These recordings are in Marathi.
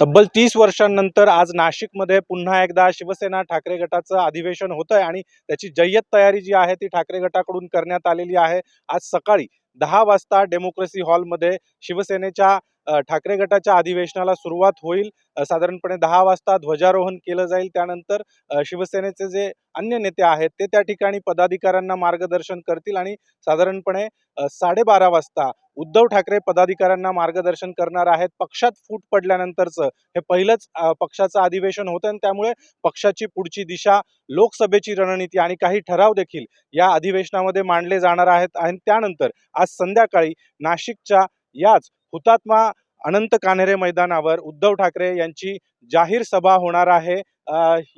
तब्बल तीस वर्षांनंतर आज नाशिकमध्ये पुन्हा एकदा शिवसेना ठाकरे गटाचं अधिवेशन होत आहे आणि त्याची जय्यत तयारी जी आहे ती ठाकरे गटाकडून करण्यात आलेली आहे. आज सकाळी दहा वाजता डेमोक्रेसी हॉलमध्ये शिवसेनेच्या ठाकरे गटाच्या अधिवेशनाला सुरुवात होईल. साधारणपणे दहा वाजता ध्वजारोहण केलं जाईल. त्यानंतर शिवसेनेचे जे अन्य नेते आहेत ते त्या ठिकाणी पदाधिकाऱ्यांना मार्गदर्शन करतील आणि साधारणपणे साडेबारा वाजता उद्धव ठाकरे पदाधिकाऱ्यांना मार्गदर्शन करणार आहेत. पक्षात फूट पडल्यानंतरचं हे पहिलंच पक्षाचं अधिवेशन होतं आणि त्यामुळे पक्षाची पुढची दिशा लोकसभेची रणनीती आणि काही ठराव देखील या अधिवेशनामध्ये मांडले जाणार आहेत. आणि त्यानंतर आज संध्याकाळी नाशिकच्या याच हुतात्मा अनंत कान्हेरे मैदानावर उद्धव ठाकरे यांची जाहीर सभा होणार आहे.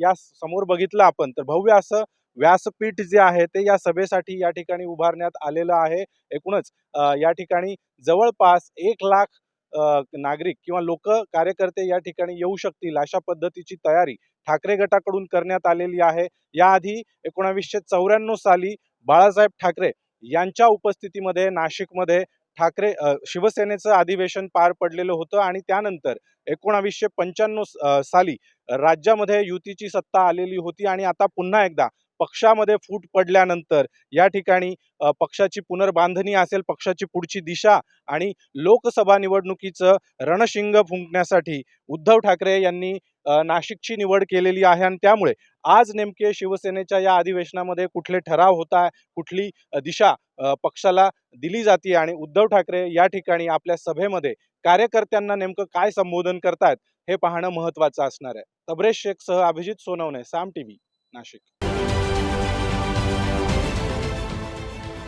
या समोर बघितलं आपण तर भव्य असं व्यासपीठ जे आहे ते या सभेसाठी या ठिकाणी उभारण्यात आलेलं आहे. एकूणच या ठिकाणी जवळपास एक लाख नागरिक किंवा लोक कार्यकर्ते या ठिकाणी येऊ शकतील अशा पद्धतीची तयारी ठाकरे गटाकडून करण्यात आलेली आहे. याआधी एकोणावीसशे चौऱ्याण्णव साली बाळासाहेब ठाकरे यांच्या उपस्थितीमध्ये नाशिकमध्ये ठाकरे शिवसेनेचं अधिवेशन पार पडलेलं होतं आणि त्यानंतर एकोणावीसशे पंच्याण्णव साली राज्यामध्ये युतीची सत्ता आलेली होती आणि आता पुन्हा एकदा पक्षामध्ये फूट पडल्यानंतर या ठिकाणी पक्षाची पुनर्बांधणी असेल पक्षाची पुढची दिशा आणि लोकसभा निवडणुकीचं रणशिंग फुंकण्यासाठी उद्धव ठाकरे यांनी नाशिकची निवड केलेली आहे आणि त्यामुळे आज नेमके शिवसेनेच्या या अधिवेशनामध्ये कुठले ठराव होत आहे कुठली दिशा पक्षाला दिली जाते आणि उद्धव ठाकरे या ठिकाणी आपल्या सभेमध्ये कार्यकर्त्यांना नेमकं काय संबोधन करतायत हे पाहणं महत्वाचं असणार आहे. तबरेश शेख सह अभिजित सोनवणे साम टीव्ही नाशिक.